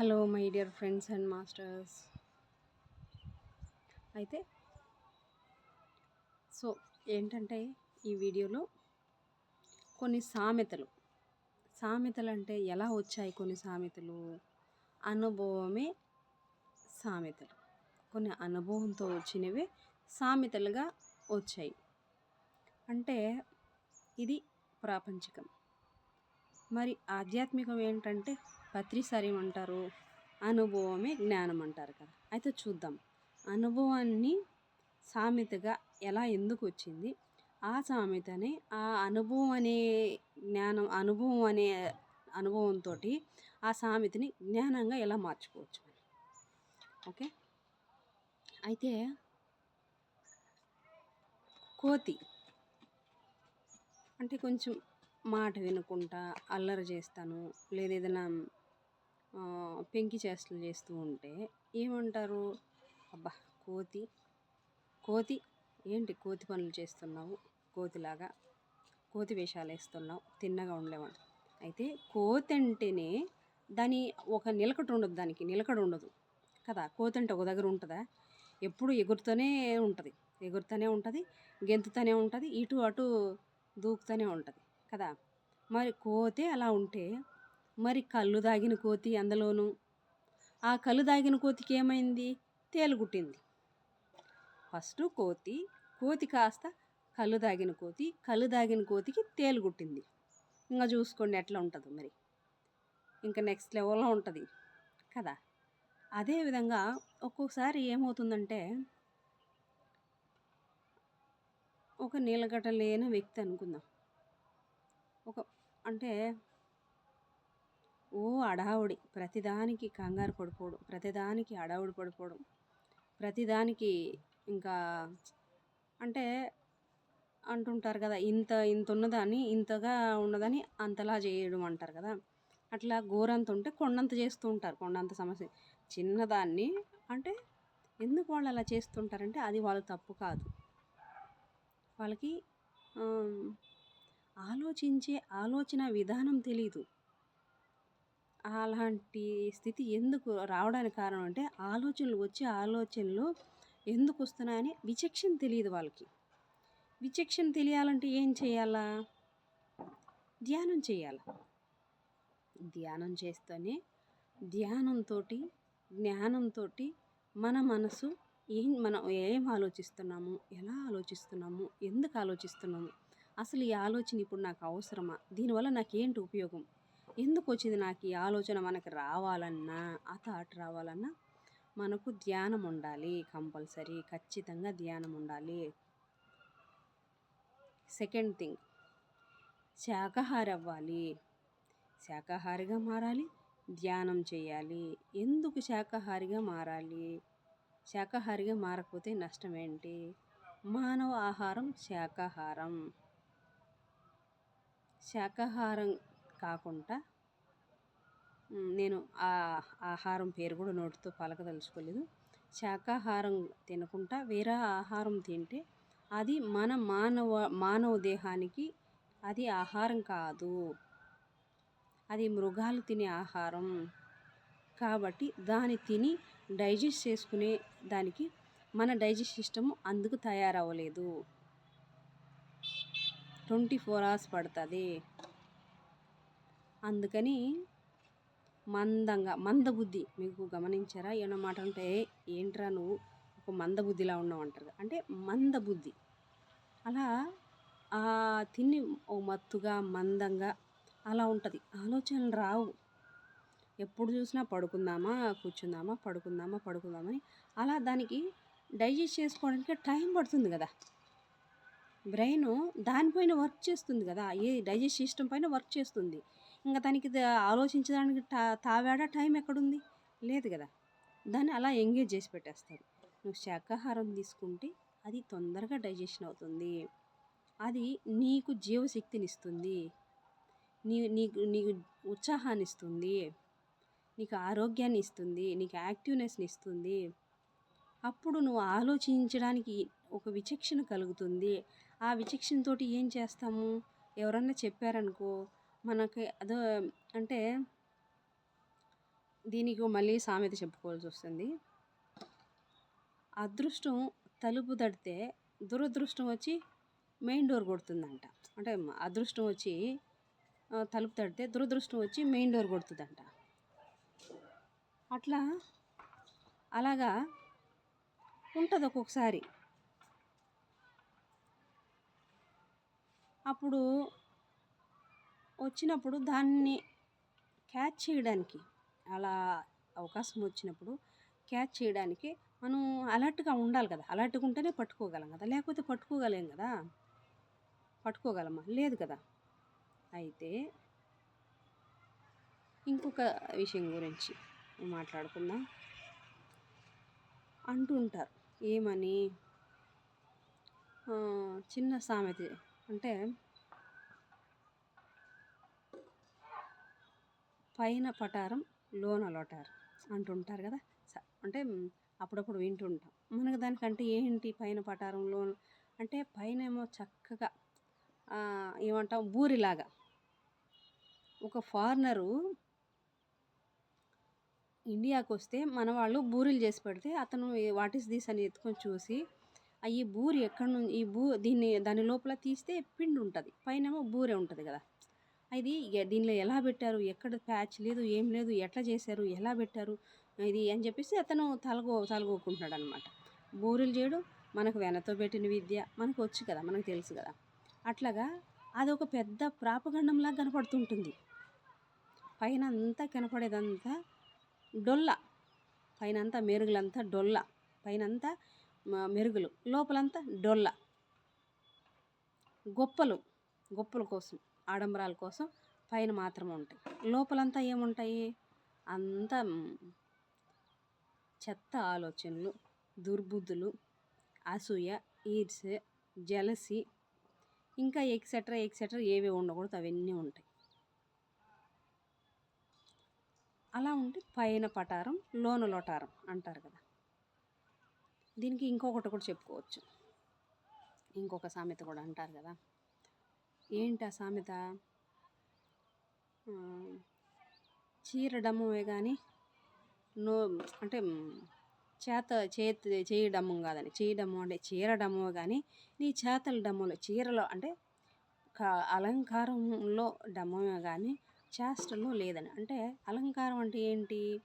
Hello my dear friends and masters. అయితే so ఏంటంటే ఈ వీడియోలో కొన్ని సామెతలు. సామెతలు అంటే ఎలా వచ్చాయి కొన్ని సామెతలు? అనుభవమే సామెతలు. కొన్ని అనుభవంతో వచ్చినవే సామెతలుగా వచ్చాయి. అంటే ఇది ప్రాపంచికం. మరి ఆధ్యాత్మికం ఏంటంటే పత్రిసార్యం అంటారు అనుభవమే జ్ఞానం అంటారు కదా. అయితే చూద్దాం. అనుభవాన్ని సామెతగా ఎలా ఎందుకు వచ్చింది ఆ సామెతని ఆ అనుభవం అనే జ్ఞానం అనుభవం అనే అనుభవంతో ఆ సామెతని జ్ఞానంగా ఎలా మార్చుకోవచ్చు ఓకే? అయితే కోతి అంటే కొంచెం మాట వినకుండా అల్లరి చేస్తాను లేదా ఏదైనా పెంకి చేష్టలు చేస్తూ ఉంటే ఏమంటారు? అబ్బా కోతి. కోతి? ఏంటి కోతి పనులు చేస్తున్నావు? కోతిలాగా కోతి వేషాలు వేస్తున్నావు తిన్నగా ఉండలేమంట అయితే కోతి అంటేనే దాని ఒక నిలకడ ఉండదు దానికి నిలకడ ఉండదు కదా? కోతి అంటే ఒక దగ్గర ఉంటుందా? ఎప్పుడు ఎగురుతూనే ఉంటుంది. ఎగురుతూనే ఉంటుంది గెంతుతూనే ఉంటుంది ఇటు అటు దూకుతూనే ఉంటుంది కదా? మరి కోతే అలా ఉంటే మరి కళ్ళు దాగిన కోతి అందులోనూ. ఆ కళ్ళు దాగిన కోతికి ఏమైంది? తేలుగుట్టింది ఫస్ట్ కోతి కోతి కాస్త కళ్ళు దాగిన కోతి కళ్ళు దాగిన కోతికి తేలుగుట్టింది ఇంకా చూసుకోండి ఎట్లా ఉంటుందో మరి. ఇంకా నెక్స్ట్ లెవెల్లో ఉంటుంది కదా. అదేవిధంగా ఒక్కొక్కసారి ఏమవుతుందంటే ఒక నీలగడ్డ లేని వ్యక్తి అనుకుందాం. ఒక అంటే ఓ అడావుడి. ప్రతిదానికి కంగారు పడిపోవడం ప్రతిదానికి అడావుడి పడిపోవడం ప్రతిదానికి ఇంకా అంటే అంటుంటారు కదా ఇంత ఇంత ఉన్నదాన్ని ఇంతగా ఉన్నదని అంతలా చేయడం అంటారు కదా. అట్లా గోరంత ఉంటే కొండంత చేస్తూ ఉంటారు కొండంత సమస్య. చిన్నదాన్ని అంటే ఎందుకు వాళ్ళు అలా చేస్తుంటారంటే అది వాళ్ళ తప్పు కాదు. వాళ్ళకి ఆలోచించే ఆలోచన విధానం తెలీదు. అలాంటి స్థితి ఎందుకు రావడానికి కారణం అంటే ఆలోచనలు వచ్చే ఆలోచనలు ఎందుకు వస్తున్నాయని విచక్షణ తెలియదు వాళ్ళకి. విచక్షణ తెలియాలంటే ఏం చేయాలా? ధ్యానం చేయాలి? ధ్యానం చేస్తేనే ధ్యానంతో జ్ఞానంతో మన మనసు ఏం మనం ఏం ఆలోచిస్తున్నాము? ఎలా ఆలోచిస్తున్నాము? ఎందుకు ఆలోచిస్తున్నాము? అసలు ఈ ఆలోచన ఇప్పుడు నాకు అవసరమా? దీనివల్ల నాకేంటి ఉపయోగం? ఎందుకు వచ్చింది నాకు ఈ ఆలోచన మనకు రావాలన్నా ఆ థాట్ రావాలన్నా మనకు ధ్యానం ఉండాలి కంపల్సరీ ఖచ్చితంగా ధ్యానం ఉండాలి. సెకండ్ థింగ్ శాకాహారి అవ్వాలి శాకాహారిగా మారాలి ధ్యానం చేయాలి. ఎందుకు శాకాహారిగా మారాలి? శాకాహారిగా మారకపోతే నష్టం ఏంటి? మానవ ఆహారం శాకాహారం. శాకాహారం కాకుండా నేను ఆ ఆహారం పేరు కూడా నోటితో పలకదలుచుకోలేదు. శాకాహారం తినకుండా వేరే ఆహారం తింటే అది మన మానవ మానవ దేహానికి అది ఆహారం కాదు. అది మృగాలు తినే ఆహారం. కాబట్టి దాన్ని తిని డైజెస్ట్ చేసుకునే దానికి మన డైజెస్ట్ సిస్టమ్ అందుకు తయారవ్వలేదు. ట్వంటీ ఫోర్ అవర్స్ పడుతుంది. అందుకని మందంగా మందబుద్ధి. మీకు గమనించారా? ఏమన్నా మాట అంటే ఏంట్రా నువ్వు? ఒక మందబుద్ధిలా ఉన్నావు అంటారు. అంటే మందబుద్ధి. అలా ఆ తిని ఓ మత్తుగా మందంగా అలా ఉంటుంది. ఆలోచనలు రావు. ఎప్పుడు చూసినా పడుకుందామా కూర్చుందామా పడుకుందామా పడుకుందామని అలా దానికి డైజెస్ట్ చేసుకోవడానికి టైం పడుతుంది కదా. బ్రెయిన్ దానిపైన వర్క్ చేస్తుంది కదా. ఏ డైజెస్ట్ సిస్టమ్ పైన వర్క్ చేస్తుంది. ఇంకా దానికి ఆలోచించడానికి టా తావేడా టైం ఎక్కడుంది? లేదు కదా దాన్ని అలా ఎంగేజ్ చేసి పెట్టేస్తారు. నువ్వు శాకాహారం తీసుకుంటే అది తొందరగా డైజెషన్ అవుతుంది. అది నీకు జీవశక్తిని ఇస్తుంది నీ నీకు నీకు ఉత్సాహాన్ని ఇస్తుంది నీకు ఆరోగ్యాన్ని ఇస్తుంది నీకు యాక్టివ్నెస్ని ఇస్తుంది అప్పుడు నువ్వు ఆలోచించడానికి ఒక విచక్షణ కలుగుతుంది. ఆ విచక్షణతోటి ఏం చేస్తాము? ఎవరన్నా చెప్పారనుకో మనకి అదో అంటే దీనికి మళ్ళీ సామెత చెప్పుకోవాల్సి వస్తుంది. అదృష్టం తలుపు తడితే దురదృష్టం వచ్చి మెయిన్ డోర్ కొడుతుందంట. అంటే అదృష్టం వచ్చి తలుపు తడితే దురదృష్టం వచ్చి మెయిన్ డోర్ కొడుతుందంట. అట్లా అలాగా ఉంటుంది ఒక్కొక్కసారి. అప్పుడు వచ్చినప్పుడు దాన్ని క్యాచ్ చేయడానికి అలా అవకాశం వచ్చినప్పుడు క్యాచ్ చేయడానికి మనం అలర్ట్గా ఉండాలి కదా. అలర్ట్గా ఉంటేనే పట్టుకోగలం కదా. లేకపోతే పట్టుకోగలేం కదా. పట్టుకోగలమా? లేదు కదా. అయితే ఇంకొక విషయం గురించి మాట్లాడుకుందాం. అంటుంటారు ఏమని? చిన్న సామెత అంటే పైన పటారం లోన లోటారు అంటుంటారు కదా. అంటే అప్పుడప్పుడు వింటుంటాం. మనకు దానికంటే ఏంటి పైన పటారం లోన అంటే పైన ఏమో చక్కగా ఏమంటాం బూరిలాగా. ఒక ఫారినరు ఇండియాకి వస్తే మన వాళ్ళు బూరెలు చేసి పెడితే అతను వాట్ ఈస్ దిస్ అని ఎత్తుకొని చూసి ఈ బూరి ఎక్కడి నుంచి ఈ బూ దీన్ని దాని లోపల తీస్తే పిండి ఉంటుంది పైనేమో బూరే ఉంటుంది కదా. ఇది దీనిలో ఎలా పెట్టారు? ఎక్కడ ప్యాచ్ లేదు ఏం లేదు ఎట్లా చేశారు? ఎలా పెట్టారు? ఇది అని చెప్పేసి అతను తలగో తలగోకుంటున్నాడు అనమాట బూరెలు చేయడం మనకు వెనతో పెట్టిన విద్య మనకు వచ్చు కదా మనకు తెలుసు కదా. అట్లాగా అది ఒక పెద్ద ప్రాపగండంలాగా కనపడుతుంటుంది. పైన అంతా కనపడేదంతా డొల్ల. పైన అంతా మెరుగులంతా డొల్ల. పైన అంతా మెరుగులు. లోపలంతా డొల్ల. గొప్పలు. గొప్పల కోసం. ఆడంబరాల కోసం పైన మాత్రమే ఉంటాయి. లోపలంతా ఏముంటాయి? అంతా చెత్త ఆలోచనలు దుర్బుద్ధులు అసూయ ఈర్ష జలసి ఇంకా ఎక్సెట్రా ఎక్సెట్రా ఏవి ఉండకూడదు అవన్నీ ఉంటాయి. అలా ఉంటే పైన పటారం లోన లోటారం అంటారు కదా. దీనికి ఇంకొకటి కూడా చెప్పుకోవచ్చు. ఇంకొక సామెత కూడా అంటారు కదా. ఏంటి ఆ సామెత? చీర డమ్మమే కానీ నో అంటే చేత చేతి చేయి డమ్మం కాదని చేయడము అంటే చీర కానీ నీ చేతల డమ్ములు చీరలో అంటే అలంకారంలో డమ్మే కానీ చేష్టలో లేదని. అంటే అలంకారం అంటే ఏంటి?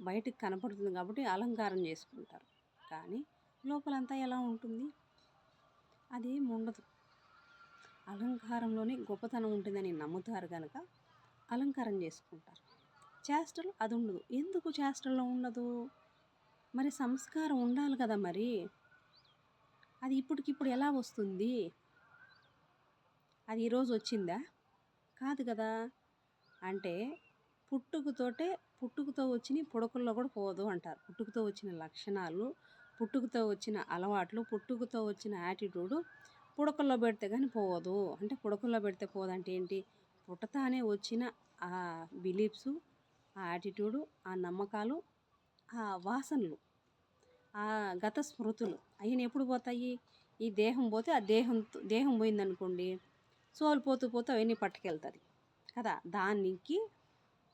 బయటకు కనపడుతుంది కాబట్టి అలంకారం చేసుకుంటారు. కానీ లోపలంతా ఎలా ఉంటుంది? అదేం ఉండదు. అలంకారంలోనే గొప్పతనం ఉంటుందని నమ్ముతారు కనుక అలంకారం చేసుకుంటారు. చేష్టలు అది ఉండదు. ఎందుకు చేష్టల్లో ఉండదు? మరి సంస్కారం ఉండాలి కదా మరి. అది ఇప్పటికిప్పుడు ఎలా వస్తుంది? అది ఈరోజు వచ్చిందా? కాదు కదా. అంటే పుట్టుకతోటే పుట్టుకతో వచ్చిన పుడకల్లో కూడా పోదు అంటారు. పుట్టుకతో వచ్చిన లక్షణాలు పుట్టుకతో వచ్చిన అలవాట్లు పుట్టుకతో వచ్చిన యాటిట్యూడు పుడకల్లో పెడితే కానీ పోదు అంటే పుడకల్లో పెడితే పోదంటే ఏంటి? పుట్టతానే వచ్చిన ఆ బిలీఫ్స్ ఆ యాటిట్యూడు ఆ నమ్మకాలు ఆ వాసనలు ఆ గత స్మృతులు అవి ఎప్పుడు పోతాయి? ఈ దేహం పోతే ఆ దేహం దేహం పోయిందనుకోండి సోలు పోతూ పోతూ అవన్నీ పట్టుకెళ్తుంది. కదా? దానికి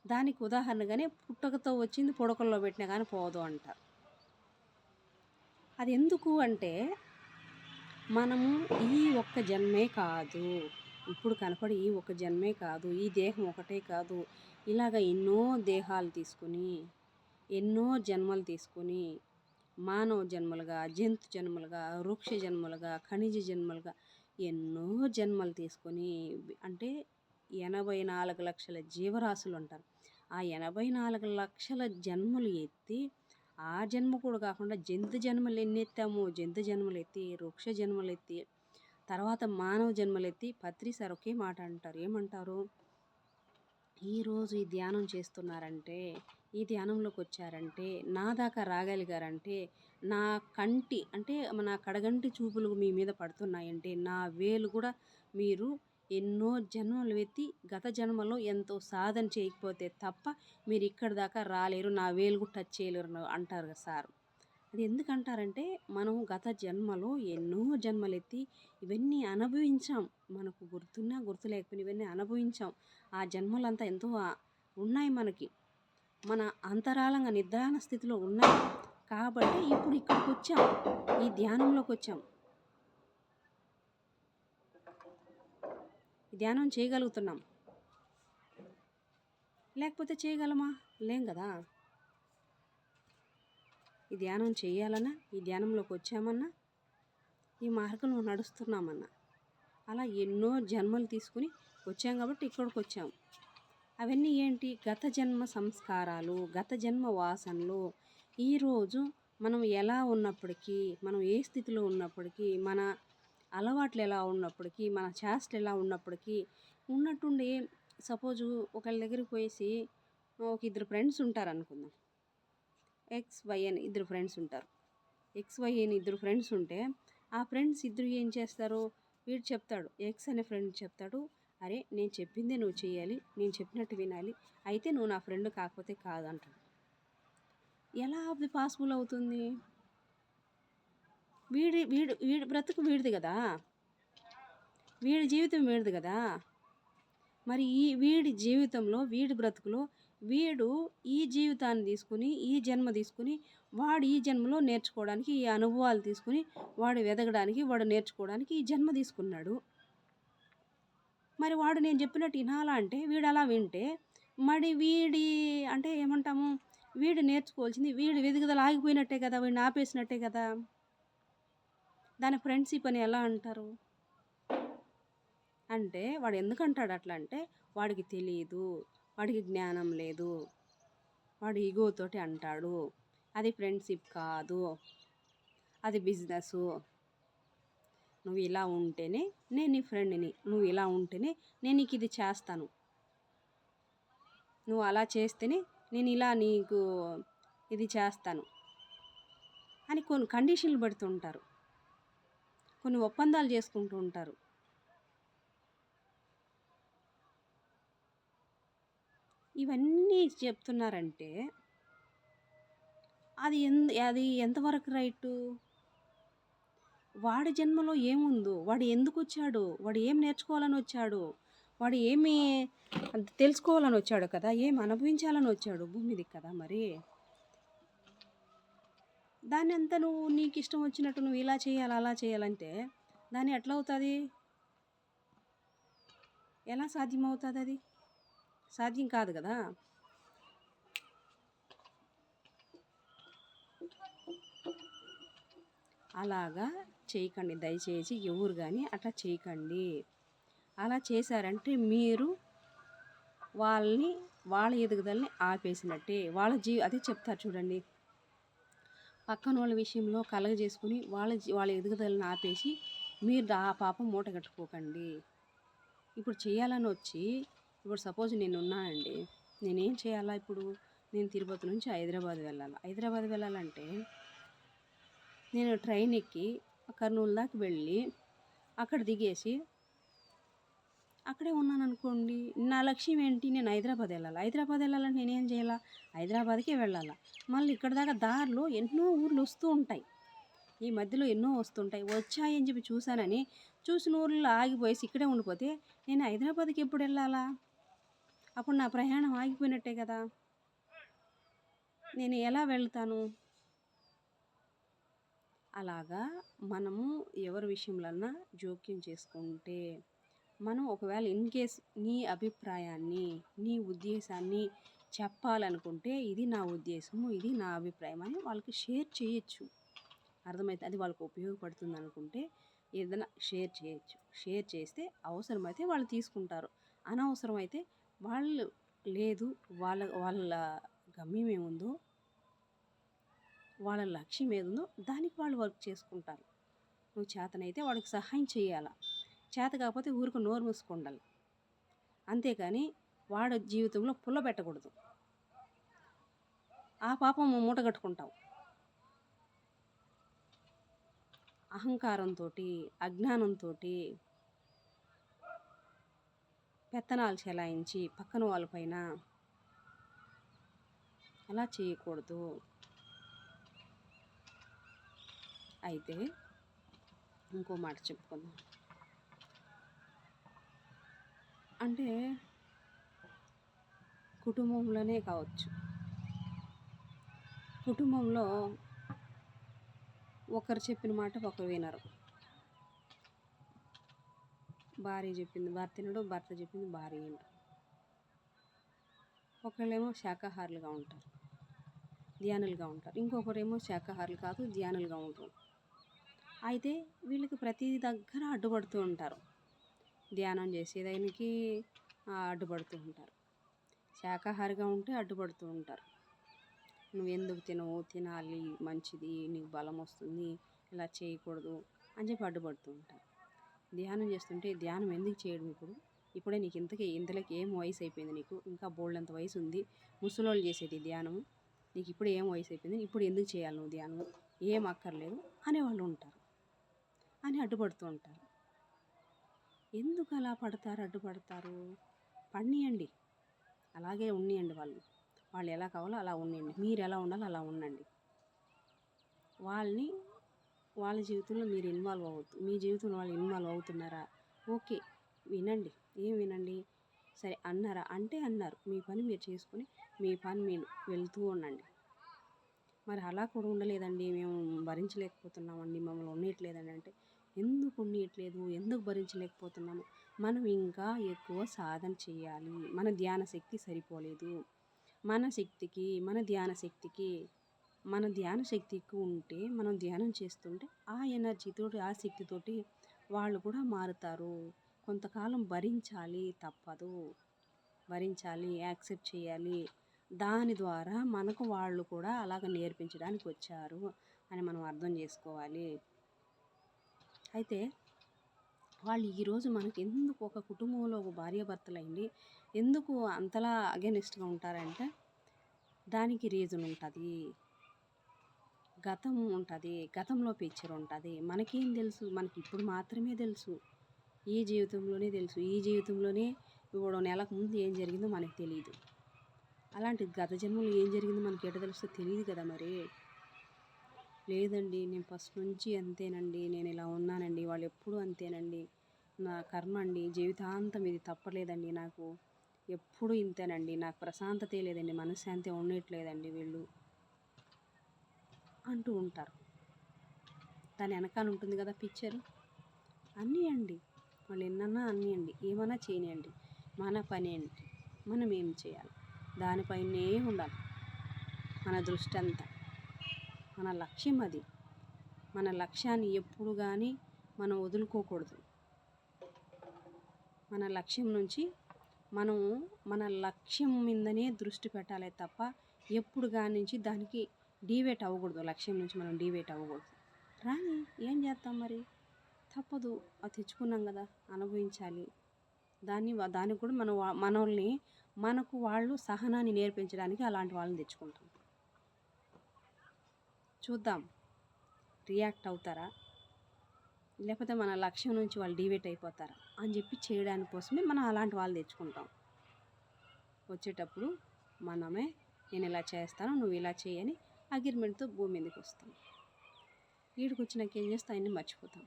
దానికి ఉదాహరణగానే పుట్టకతో వచ్చింది పొడకల్లో పెట్టినా కానీ పోదు అంటారు అది ఎందుకు అంటే మనము ఈ ఒక్క జన్మే కాదు. ఇప్పుడు కనపడి ఈ ఒక్క జన్మే కాదు. ఈ దేహం ఒకటే కాదు. ఇలాగ ఎన్నో దేహాలు తీసుకుని ఎన్నో జన్మలు తీసుకుని మానవ జన్మలుగా జంతు జన్మలుగా వృక్ష జన్మలుగా ఖనిజ జన్మలుగా ఎన్నో జన్మలు తీసుకొని అంటే ఎనభై నాలుగు లక్షల జీవరాశులు ఉంటారు. ఆ ఎనభై నాలుగు లక్షల జన్మలు ఎత్తి ఆ జన్మ కూడా కాకుండా జంతు జన్మలు ఎన్ని ఎత్తామో జంతు జన్మలు ఎత్తి వృక్ష జన్మలు ఎత్తి తర్వాత మానవ జన్మలు ఎత్తి పత్రి సార్ ఒకే మాట అంటారు. ఏమంటారు? ఈరోజు ఈ ధ్యానం చేస్తున్నారంటే ఈ ధ్యానంలోకి వచ్చారంటే నా దాకా రాగలిగారంటే నా కంటి అంటే నా కడగంటి చూపులు మీ మీద పడుతున్నాయంటే నా వేలు కూడా మీరు ఎన్నో జన్మలు ఎత్తి గత జన్మలో ఎంతో సాధన చేయకపోతే తప్ప మీరు ఇక్కడ దాకా రాలేరు నా వేలుగు టచ్ చేయలేరు అంటారు కదా సార్. అది ఎందుకంటారంటే మనం గత జన్మలో ఎన్నో జన్మలు ఎత్తి ఇవన్నీ అనుభవించాం. మనకు గుర్తున్నా గుర్తు లేకపోయినా ఇవన్నీ అనుభవించాం. ఆ జన్మలంతా ఎంతో ఉన్నాయి మనకి. మన అంతరాలంగా నిద్రాణ స్థితిలో ఉన్నాయి కాబట్టి ఇప్పుడు ఇక్కడికి వచ్చాం. ఈ ధ్యానంలోకి వచ్చాం. ధ్యానం చేయగలుగుతున్నాం. లేకపోతే చేయగలమా? లేం కదా. ఈ ధ్యానం చేయాలన్నా ఈ ధ్యానంలోకి వచ్చామన్నా ఈ మార్గంలో నడుస్తున్నామన్నా అలా ఎన్నో జన్మలు తీసుకుని వచ్చాం కాబట్టి ఇక్కడికి వచ్చాం. అవన్నీ ఏంటి? గత జన్మ సంస్కారాలు గత జన్మ వాసనలు. ఈరోజు మనం ఎలా ఉన్నప్పటికీ మనం ఏ స్థితిలో ఉన్నప్పటికీ మన అలవాట్లు ఎలా ఉన్నప్పటికీ మన చేష్టలు ఎలా ఉన్నప్పటికీ ఉన్నట్టుండి సపోజు ఒకళ్ళ దగ్గరికి పోయేసి ఒక ఇద్దరు ఫ్రెండ్స్ ఉంటారు అనుకుందాం ఎక్స్ వై అని ఇద్దరు ఫ్రెండ్స్ ఉంటారు. ఎక్స్ వై అని ఇద్దరు ఫ్రెండ్స్ ఉంటే ఆ ఫ్రెండ్స్ ఇద్దరు ఏం చేస్తారు? వీడు చెప్తాడు. ఎక్స్ అనే ఫ్రెండ్ చెప్తాడు. అరే నేను చెప్పిందే నువ్వు చేయాలి నేను చెప్పినట్టు వినాలి. అయితే నువ్వు నా ఫ్రెండ్ కాకపోతే కాదంటాడు. ఎలా అది పాసిబుల్ అవుతుంది? వీడి వీడు వీడి బ్రతుకు వీడిది కదా? వీడి జీవితం వీడిది కదా? మరి ఈ వీడి జీవితంలో వీడి బ్రతుకులో వీడు ఈ జీవితాన్ని తీసుకుని ఈ జన్మ తీసుకుని వాడు ఈ జన్మలో నేర్చుకోవడానికి ఈ అనుభవాలు తీసుకుని వాడు వెదగడానికి వాడు నేర్చుకోవడానికి ఈ జన్మ తీసుకున్నాడు. మరి వాడు నేను చెప్పినట్టు వినాలా అంటే వీడు అలా వింటే మరి వీడి అంటే ఏమంటాము? వీడు నేర్చుకోవాల్సింది వీడు వెదుగుదల ఆగిపోయినట్టే కదా వీడిని ఆపేసినట్టే కదా? దాని ఫ్రెండ్షిప్ అని ఎలా అంటారు? అంటే వాడు ఎందుకు అంటాడు అట్లా అంటే వాడికి తెలియదు వాడికి జ్ఞానం లేదు వాడు ఈగోతోటి అంటాడు. అది ఫ్రెండ్షిప్ కాదు అది బిజినెస్ నువ్వు ఇలా ఉంటేనే నేను నీ ఫ్రెండ్ని నువ్వు ఇలా ఉంటేనే నేను నీకు ఇది చేస్తాను. నువ్వు అలా చేస్తేనే నేను ఇలా నీకు ఇది చేస్తాను అని కొన్ని కండిషన్లు పెడుతుంటారు. కొన్ని ఒప్పందాలు చేసుకుంటూ ఉంటారు. ఇవన్నీ చెప్తున్నారంటే అది ఎందు అది ఎంతవరకు రైటు? వాడి జన్మలో ఏముందో వాడు ఎందుకు వచ్చాడు వాడు ఏం నేర్చుకోవాలని వచ్చాడు వాడు ఏమి తెలుసుకోవాలని వచ్చాడు కదా ఏం అనుభవించాలని వచ్చాడు భూమిది కదా మరి? దాన్ని అంతా నువ్వు నీకు ఇష్టం వచ్చినట్టు నువ్వు ఇలా చేయాలి అలా చేయాలంటే దాన్ని ఎట్లా అవుతుంది? ఎలా సాధ్యమవుతుంది అది? సాధ్యం కాదు కదా? అలాగా చేయకండి దయచేసి ఎవరు కానీ అట్లా చేయకండి. అలా చేశారంటే మీరు వాళ్ళని వాళ్ళ ఎదుగుదలని ఆపేసినట్టే. వాళ్ళ జీవి అదే చెప్తారు చూడండి. పక్కన వాళ్ళ విషయంలో కలగ చేసుకుని వాళ్ళ వాళ్ళ ఎదుగుదలను ఆపేసి మీరు ఆ పాపం మూట కట్టుకోకండి. ఇప్పుడు చేయాలని వచ్చి ఇప్పుడు సపోజ్ నేను ఉన్నానండి. నేనేం చేయాలా ఇప్పుడు? నేను తిరుపతి నుంచి హైదరాబాద్ వెళ్ళాలి. హైదరాబాద్ వెళ్ళాలంటే నేను ట్రైన్ ఎక్కి కర్నూలు దాకా వెళ్ళి అక్కడ దిగేసి అక్కడే ఉన్నాను అనుకోండి నా లక్ష్యం ఏంటి? నేను హైదరాబాద్ వెళ్ళాలి? హైదరాబాద్ వెళ్ళాలంటే నేనేం చేయాలా? హైదరాబాద్కే వెళ్ళాలా? మళ్ళీ ఇక్కడ దాకా దారిలో ఎన్నో ఊర్లు వస్తూ ఉంటాయి. ఈ మధ్యలో ఎన్నో వస్తుంటాయి. వచ్చాయని చెప్పి చూశానని చూసిన ఊర్లో ఆగిపోయేసి ఇక్కడే ఉండిపోతే నేను హైదరాబాద్కి ఎప్పుడు వెళ్ళాలా? అప్పుడు నా ప్రయాణం ఆగిపోయినట్టే కదా. నేను ఎలా వెళ్తాను? అలాగా మనము ఎవరి విషయంలో జోక్యం చేసుకుంటే మనం ఒకవేళ ఇన్ కేస్ నీ అభిప్రాయాన్ని నీ ఉద్దేశాన్ని చెప్పాలనుకుంటే ఇది నా ఉద్దేశము ఇది నా అభిప్రాయం అని వాళ్ళకి షేర్ చేయొచ్చు. అర్థమైతే అది వాళ్ళకి ఉపయోగపడుతుంది అనుకుంటే ఏదైనా షేర్ చేయొచ్చు. షేర్ చేస్తే అవసరమైతే వాళ్ళు తీసుకుంటారు. అనవసరమైతే వాళ్ళు లేదు వాళ్ళ వాళ్ళ గమ్యం ఏముందో వాళ్ళ లక్ష్యం ఏదుందో దానికి వాళ్ళు వర్క్ చేసుకుంటారు. నువ్వు చేతనైతే వాళ్ళకి సహాయం చేయాలా? చేత కాకపోతే ఊరికి నోరు మూసుకుండాలి. అంతేకాని వాడు జీవితంలో పుల్ల పెట్టకూడదు. ఆ పాపం మూట కట్టుకుంటావు అహంకారంతో అజ్ఞానంతో పెత్తనాలు చెలాయించి పక్కన వాళ్ళపైన అలా చేయకూడదు. అయితే ఇంకో మాట చెప్పుకుందాం. అంటే కుటుంబంలోనే కావచ్చు. కుటుంబంలో ఒకరు చెప్పిన మాట ఒకరు వినరు. భార్య చెప్పింది భర్త తినడు భర్త చెప్పింది భార్య వినరు ఒకళ్ళేమో శాకాహారులుగా ఉంటారు ధ్యానులుగా ఉంటారు. ఇంకొకరేమో శాకాహారులు కాదు ధ్యానులుగా ఉంటారు. అయితే వీళ్ళకి ప్రతి దగ్గర అడ్డుపడుతూ ఉంటారు. ధ్యానం చేసేదానికి దానికి అడ్డుపడుతూ ఉంటారు. శాకాహారిగా ఉంటే అడ్డుపడుతూ ఉంటారు. నువ్వు ఎందుకు తినవు? తినాలి మంచిది నీకు బలం వస్తుంది ఇలా చేయకూడదు అని చెప్పి అడ్డుపడుతూ ఉంటారు. ధ్యానం చేస్తుంటే ధ్యానం ఎందుకు చేయడం ఇప్పుడు? ఇప్పుడే నీకు ఇంతకీ ఇంతలోకి ఏం వయసు అయిపోయింది నీకు? ఇంకా బోల్డంత వయసు ఉంది. ముసలోళ్ళు చేసేది ధ్యానం నీకు ఇప్పుడు ఏం వయసు అయిపోయింది? ఇప్పుడు ఎందుకు చేయాలి నువ్వు ధ్యానం ఏం అక్కర్లేదు అనేవాళ్ళు ఉంటారు. అని అడ్డుపడుతూ ఉంటారు. ఎందుకు అలా పడతారు అడ్డుపడతారు? పడియండి అలాగే ఉండియండి వాళ్ళు. వాళ్ళు ఎలా కావాలో అలా ఉండండి మీరు ఎలా ఉండాలో అలా ఉండండి. వాళ్ళని వాళ్ళ జీవితంలో మీరు ఇన్వాల్వ్ అవ్వద్దు. మీ జీవితంలో వాళ్ళు ఇన్వాల్వ్ అవుతున్నారా? ఓకే వినండి. ఏం వినండి? సరే అన్నారా? అంటే అన్నారు. మీ పని మీరు చేసుకుని మీ పని మీరు వెళ్తూ ఉండండి. మరి అలా కూడా ఉండలేదండి. మేము భరించలేకపోతున్నామండి. మమ్మల్ని ఉండట్లేదండి అంటే ఎందుకు ఉండట్లేదు? ఎందుకు భరించలేకపోతున్నాము? మనం ఇంకా ఎక్కువ సాధన చేయాలి. మన ధ్యాన శక్తి సరిపోలేదు. మన శక్తికి మన ధ్యాన శక్తికి మన ధ్యాన శక్తి ఎక్కువ ఉంటే మనం ధ్యానం చేస్తుంటే ఆ ఎనర్జీతోటి ఆ శక్తితోటి వాళ్ళు కూడా మారుతారు. కొంతకాలం భరించాలి తప్పదు. భరించాలి యాక్సెప్ట్ చేయాలి. దాని ద్వారా మనకు వాళ్ళు కూడా అలాగ నేర్పించడానికి వచ్చారు అని మనం అర్థం చేసుకోవాలి. అయితే వాళ్ళు ఈరోజు మనకి ఎందుకు ఒక కుటుంబంలో ఒక భార్యాభర్తలు అయింది ఎందుకు అంతలా అగెనిస్ట్గా ఉంటారంటే దానికి రీజన్ ఉంటుంది. గతం ఉంటుంది గతంలో పిక్చర్ ఉంటుంది. మనకేం తెలుసు? మనకి ఇప్పుడు మాత్రమే తెలుసు. ఈ జీవితంలోనే తెలుసు. ఈ జీవితంలోనే ఇప్పుడు నెలకు ముందు ఏం జరిగిందో మనకు తెలియదు అలాంటి గత జన్మలో ఏం జరిగిందో మనకి ఎట తెలుస్తో తెలియదు కదా మరి. లేదండి. నేను ఫస్ట్ నుంచి అంతేనండి. నేను ఇలా ఉన్నానండి. వాళ్ళు ఎప్పుడూ అంతేనండి. నా కర్మ అండి. జీవితాంతం ఇది తప్పలేదండి నాకు. ఎప్పుడు ఇంతేనండి. నాకు ప్రశాంతతే లేదండి. మనశ్శాంతి ఉండట్లేదండి వీళ్ళు. అంటూ ఉంటారు. దాని వెనకాల ఉంటుంది కదా పిక్చర్? అన్నీ అండి. వాళ్ళు ఎన్నన్నా అన్నీ అండి. ఏమన్నా చేయనియండి. మన పని ఏంటి? మనం ఏం చేయాలి? దానిపైనే ఉండాలి. మన దృష్టి అంతా మన లక్ష్యం అది. మన లక్ష్యాన్ని ఎప్పుడు కానీ మనం వదులుకోకూడదు. మన లక్ష్యం నుంచి మనం మన లక్ష్యం మీదనే దృష్టి పెట్టాలి తప్ప ఎప్పుడు కాని నుంచి దానికి డీవేట్ అవ్వకూడదు. లక్ష్యం నుంచి మనం డీవేట్ అవ్వకూడదు. రాని ఏం చేస్తాం మరి? తప్పదు. అది తెచ్చుకున్నాం కదా అనుభవించాలి. దాన్ని దానికి కూడా మనం వా- మనల్ని మనకు వాళ్ళు సహనాన్ని నేర్పించడానికి అలాంటి వాళ్ళని తెచ్చుకుంటాం. చూద్దాం. రియాక్ట్ అవుతారా? లేకపోతే మన లక్ష్యం నుంచి వాళ్ళు డివేట్ అయిపోతారా? అని చెప్పి చేయడానికి కోసమే మనం అలాంటి వాళ్ళు తెచ్చుకుంటాం. వచ్చేటప్పుడు మనమే నేను ఇలా చేస్తాను నువ్వు ఇలా చేయని అగ్రిమెంట్తో భూమి మీదకి వస్తాం. వీడికి వచ్చినాక ఏం చేస్తాం? అన్నీ మర్చిపోతాం.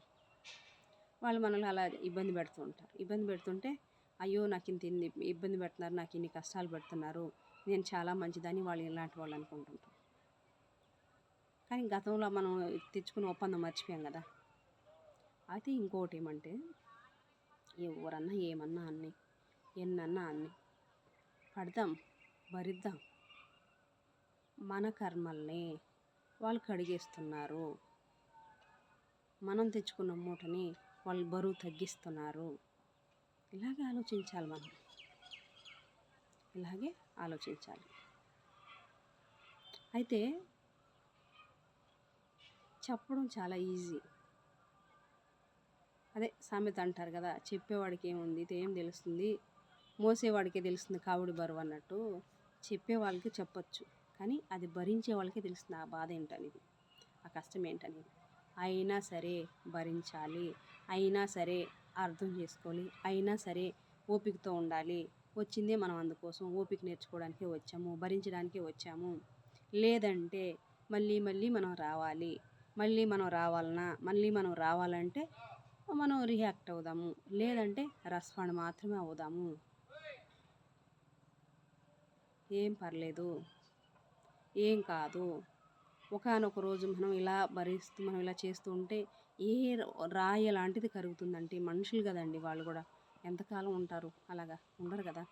వాళ్ళు మనల్ని అలా ఇబ్బంది పెడుతూ ఉంటారు. ఇబ్బంది పెడుతుంటే అయ్యో నాకు ఇంత ఇబ్బంది పెడుతున్నారు నాకు ఇన్ని కష్టాలు పెడుతున్నారు నేను చాలా మంచిదని వాళ్ళు ఇలాంటి వాళ్ళు అనుకుంటుంటారు. కానీ గతంలో మనం తెచ్చుకున్న ఒప్పందం మర్చిపోయాం కదా. అయితే ఇంకోటి ఏమంటే ఎవరన్నా ఏమన్నా అన్ని ఎన్నన్నా అన్ని పడదాం భరిద్దాం. మన కర్మల్ని వాళ్ళు కడిగేస్తున్నారు. మనం తెచ్చుకున్న మూటని వాళ్ళు బరువు తగ్గిస్తున్నారు. ఇలాగే ఆలోచించాలి మనం. ఇలాగే ఆలోచించాలి. అయితే చెప్పడం చాలా ఈజీ. అదే సామెత అంటారు కదా చెప్పేవాడికి ఏముంది ఇది ఏం తెలుస్తుంది? మోసేవాడికే తెలుస్తుంది కావుడి బరువు అన్నట్టు. చెప్పే వాళ్ళకి చెప్పొచ్చు కానీ అది భరించే వాళ్ళకే తెలుస్తుంది ఆ బాధ ఏంటనేది ఆ కష్టం ఏంటనేది. అయినా సరే భరించాలి అయినా సరే అర్థం చేసుకోవాలి అయినా సరే ఓపికతో ఉండాలి. వచ్చిందే మనం అందుకోసం ఓపిక నేర్చుకోవడానికే వచ్చాము భరించడానికే వచ్చాము. లేదంటే మళ్ళీ మళ్ళీ మనం రావాలి. మళ్ళీ మనం రావాలన్నా మళ్ళీ మనం రావాలంటే మనం రియాక్ట్ అవుదాము. లేదంటే రెస్పాండ్ మాత్రమే అవుదాము. ఏం పర్లేదు. ఏం కాదు. ఒకానొక రోజు మనం ఇలా భరిస్తూ మనం ఇలా చేస్తూ ఉంటే ఏ రాయి లాంటిది కరుగుతుందంటే మనుషులు కదండి వాళ్ళు కూడా. ఎంతకాలం ఉంటారు? అలాగా ఉండరు కదా.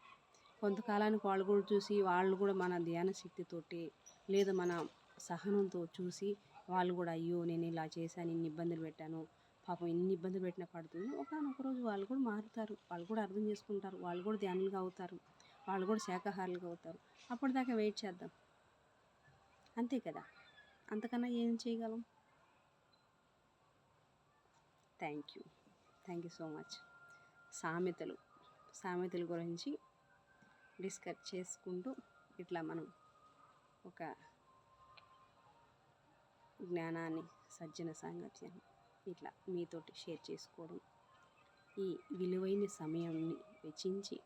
కొంతకాలానికి వాళ్ళు కూడా చూసి వాళ్ళు కూడా మన ధ్యాన శక్తితోటి లేదా మన సహనంతో చూసి వాళ్ళు కూడా అయ్యో నేను ఇలా చేశాను ఇన్ని ఇబ్బందులు పెట్టాను పాపం ఎన్ని ఇబ్బందులు పెట్టినా పడుతుంది ఒకనొక రోజు వాళ్ళు కూడా మారుతారు. వాళ్ళు కూడా అర్థం చేసుకుంటారు. వాళ్ళు కూడా ధ్యానులుగా అవుతారు. వాళ్ళు కూడా శాకాహారులుగా అవుతారు. అప్పటిదాకా వెయిట్ చేద్దాం. అంతే కదా? అంతకన్నా ఏం చేయగలం? Thank you. Thank you so much. సామెతలు. సామెతల గురించి డిస్కస్ చేసుకుంటూ ఇట్లా మనం ఒక జ్ఞానాన్ని సజ్జన సాంగత్యాన్ని ఇట్లా మీతోటి షేర్ చేసుకోవడం. ఈ విలువైన సమయాన్ని వెచ్చించి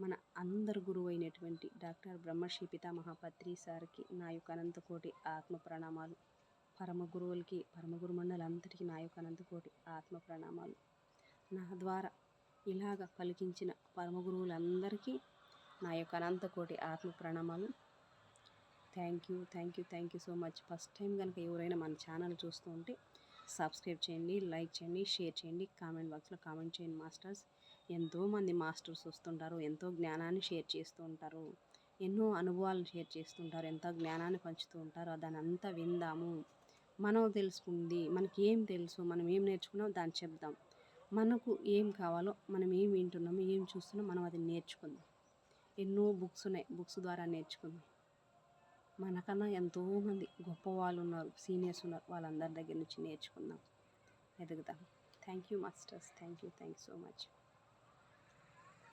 మన అందరు గురువు అయినటువంటి డాక్టర్ బ్రహ్మశ్రీ పితామహాపత్రి సార్కి నా యొక్క అనంతకోటి ఆత్మ ప్రణామాలు. పరమ గురువులకి పరమ గురుమండలంతటికి నా యొక్క అనంతకోటి ఆత్మ ప్రణామాలు. నా ద్వారా ఇలాగ పలికించిన పరమ గురువులందరికీ నా యొక్క అనంతకోటి ఆత్మ ప్రణామాలు. Thank you thank you thank you so much. First time కనుక ఎవరైనా మన ఛానల్ చూస్తూ ఉంటే సబ్స్క్రైబ్ చేయండి లైక్ చేయండి షేర్ చేయండి. కామెంట్ బాక్స్లో కామెంట్ చేయండి మాస్టర్స్. ఎంతోమంది మాస్టర్స్ వస్తుంటారు ఎంతో జ్ఞానాన్ని షేర్ చేస్తూ ఉంటారు ఎన్నో అనుభవాలను షేర్ చేస్తుంటారు ఎంతో జ్ఞానాన్ని పంచుతూ ఉంటారు. దాని అంతా విందాము. మనం తెలుసుకుంది మనకి ఏం తెలుసు మనం ఏం నేర్చుకున్నాం దాన్ని చెప్దాం. మనకు ఏం కావాలో మనం ఏం వింటున్నామో ఏం చూస్తున్నామో మనం అది నేర్చుకుందాం. ఎన్నో బుక్స్ ఉన్నాయి బుక్స్ ద్వారా నేర్చుకుందాం. మనకన్నా ఎంతోమంది గొప్ప వాళ్ళు ఉన్నారు సీనియర్స్ ఉన్నారు. వాళ్ళందరి దగ్గర నుంచి నేర్చుకుందాం. ఎదుగుదాం. Thank you masters. Thank you thank you so much.